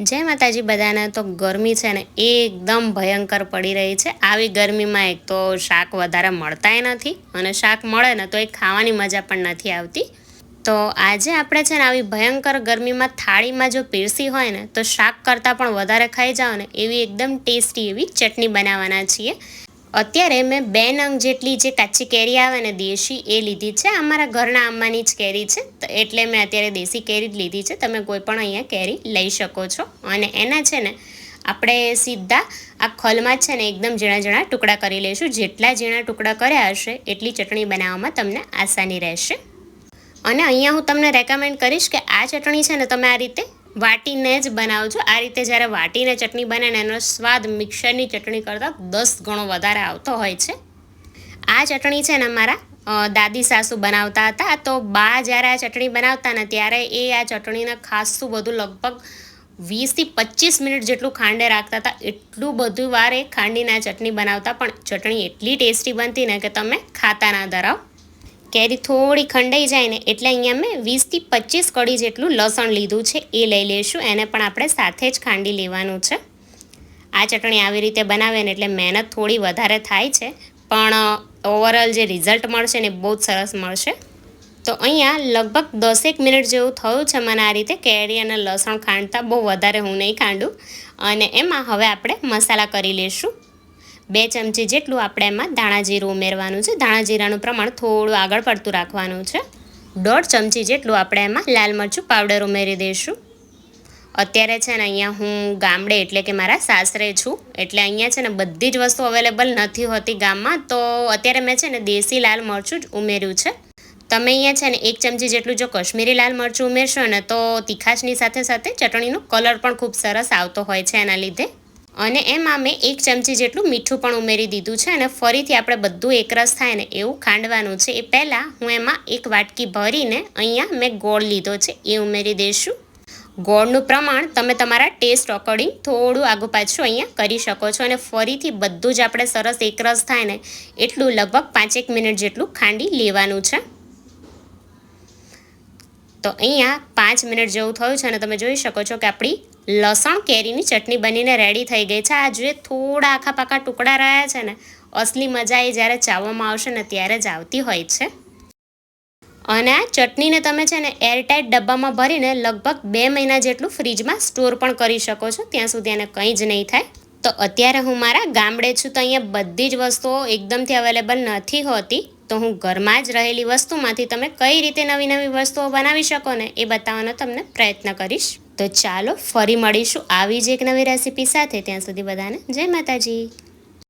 જય માતાજી બધાને. તો ગરમી છે ને એકદમ ભયંકર પડી રહી છે. આવી ગરમીમાં એક તો શાક વધારે મળતાય નથી અને શાક મળે ને તો એ ખાવાની મજા પણ નથી આવતી. તો આજે આપણે છે ને આવી ભયંકર ગરમીમાં થાળીમાં જો પીરસી હોય ને તો શાક કરતાં પણ વધારે ખાઈ જાઓ ને એવી એકદમ ટેસ્ટી એવી ચટણી બનાવવાના છીએ. અત્યારે મેં બે નંગ જેટલી જે કાચી કેરી આવે ને દેશી, એ લીધી છે. અમારા ઘરના આંબાની જ કેરી છે. તો એટલે મેં અત્યારે દેશી કેરી જ લીધી છે. તમે કોઈ પણ અહીંયા કેરી લઈ શકો છો. અને એના છે ને, આપણે સીધા આ ખલમાં છે ને, એકદમ ઝીણા ઝીણા ટુકડા કરી લઈશું. જેટલા ઝીણા ટુકડા કર્યા હશે, એટલી ચટણી બનાવવામાં તમને આસાની રહેશે. અને અહીંયા હું તમને રેકમેન્ડ કરીશ કે આ ચટણી છે ને, તમે આ રીતે વાટીને જ બનાવજો આ રીતે જ્યારે વાટીને ચટણી બને ને એનો સ્વાદ મિક્સરની ચટણી કરતાં દસ ગણો વધારે આવતો હોય છે. આ ચટણી છે ને મારા દાદી સાસુ બનાવતા હતા. તો બા જ્યારે આ ચટણી બનાવતા ને ત્યારે એ આ ચટણીને ખાસું બધું લગભગ વીસથી પચીસ મિનિટ જેટલું ખાંડે રાખતા હતા. એટલું બધું વાર એ ખાંડીને ચટણી બનાવતા. પણ ચટણી એટલી ટેસ્ટી બનતી ને કે તમે ખાતા ના ધરાવ કેરી થોડી ખંડાઈ જાય ને એટલે અહીંયા મેં વીસથી પચીસ કડી જેટલું લસણ લીધું છે, એ લઈ લઈશું. એને પણ આપણે સાથે જ ખાંડી લેવાનું છે. આ ચટણી આવી રીતે બનાવે ને એટલે મહેનત થોડી વધારે થાય છે. પણ ઓવરઓલ જે રિઝલ્ટ મળશે ને બહુ જ સરસ મળશે. તો અહીંયા લગભગ દસેક મિનિટ જેવું થયું છે મને આ રીતે કેરી અને લસણ ખાંડતા. બહુ વધારે હું નહીં ખાંડું. અને એમાં હવે આપણે મસાલા કરી લઈશું બે ચમચી જેટલું આપણે એમાં ધાણા જીરું ઉમેરવાનું છે. ધાણા જીરાનું પ્રમાણ થોડું આગળ પડતું રાખવાનું છે. દોઢ ચમચી જેટલું આપણે એમાં લાલ મરચું પાવડર ઉમેરી દઈશું. અત્યારે છે ને અહીંયા હું ગામડે એટલે કે મારા સાસરે છું. એટલે અહીંયા છે ને બધી જ વસ્તુ અવેલેબલ નથી હોતી ગામમાં. તો અત્યારે મેં છે ને દેશી લાલ મરચું જ ઉમેર્યું છે. તમે અહીંયા છે ને એક ચમચી જેટલું જો કશ્મીરી લાલ મરચું ઉમેરશો ને તો તીખાશની સાથે સાથે ચટણીનો કલર પણ ખૂબ સરસ આવતો હોય છે એના લીધે. અને એમાં મેં એક ચમચી જેટલું મીઠું પણ ઉમેરી દીધું છે અને ફરીથી આપણે બધું એકરસ થાય ને એવું ખાંડવાનું છે. એ પહેલાં હું એમાં એક વાટકી ભરીને અહીંયા મેં ગોળ લીધો છે. એ ઉમેરી દઈશું. ગોળનું પ્રમાણ તમે તમારા ટેસ્ટ અકોર્ડિંગ થોડું આગું પાછું અહીંયા કરી શકો છો અને ફરીથી બધું જ આપણે સરસ એકરસ થાય ને એટલું લગભગ પાંચેક મિનિટ જેટલું ખાંડી લેવાનું છે. તો અહીંયા પાંચ મિનિટ જેવું થયું છે અને તમે જોઈ શકો છો કે આપણી લસણ કેરીની ચટણી બનીને રેડી થઈ ગઈ છે. આ જે થોડા આખા પાકા ટુકડા રહ્યા છે ને, અસલી મજા એ જ્યારે ચાવવામાં આવશે ને ત્યારે જ આવતી હોય છે. અને આ ચટણીને તમે છે ને એરટાઇટ ડબ્બામાં ભરીને લગભગ બે મહિના જેટલું ફ્રીજમાં સ્ટોર પણ કરી શકો છો. ત્યાં સુધી એને કંઈ જ નહીં થાય. તો અત્યારે હું મારા ગામડે છું તો અહીંયા બધી જ વસ્તુઓ એકદમથી અવેલેબલ નથી હોતી. તો હું ઘરમાં જ રહેલી વસ્તુમાંથી તમે કઈ રીતે નવી નવી વસ્તુઓ બનાવી શકો ને એ બતાવવાનો તમને પ્રયત્ન કરીશ. તો ચાલો ફરી મળીશું આવી જ એક નવી રેસીપી સાથે. ત્યાં સુધી બધાને જય માતાજી.